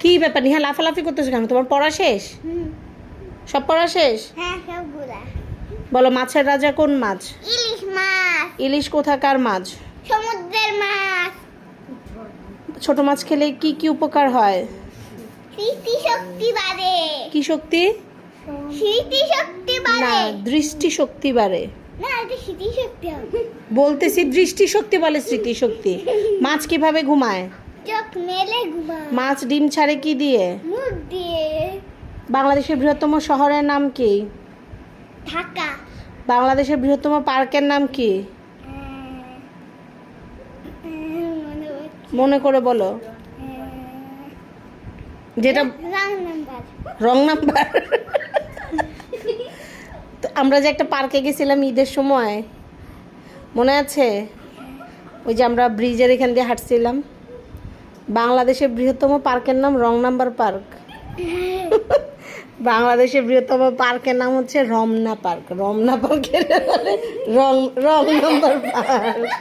কি ব্যাপার? নিহা লাফালাফি করতেছো কেন? তোমার পড়া শেষ? সব পড়া শেষ? হ্যাঁ বলো মাছের রাজা কোন মাছ? ইলিশ মাছ। ইলিশ কোথাকার মাছ? সমুদ্রের মাছ। ছোট মাছ খেলে কি কি উপকার হয়? স্মৃতি শক্তি বাড়ে। কি শক্তি? স্মৃতি শক্তি না বাড়ে দৃষ্টি শক্তি বাড়ে। না এটা স্মৃতি শক্তি বলতেছি দৃষ্টি শক্তি বলে স্মৃতি শক্তি। মাছ কীভাবে ঘুমায়? চোখ মেলে ঘুমা মাছ ডিম ছাড়ে কি দিয়ে? মুখ দিয়ে। বাংলাদেশের বৃহত্তম শহরের নাম কি? ঢাকা। বাংলাদেশের বৃহত্তম পার্কের নাম কি? মনে করে বলো। যেটা রং নাম্বার। Wrong number. তো আমরা যে একটা পার্কে গেছিলাম ঈদের সময় মনে আছে? ওই যে আমরা ব্রিজের এখান দিয়ে হাঁটছিলাম। বাংলাদেশের বৃহত্তম পার্কের নাম রং নাম্বার পার্ক। বাংলাদেশের বৃহত্তম পার্কের নাম হচ্ছে রমনা পার্ক। রমনা পার্কের রং রং নাম্বার পার্ক।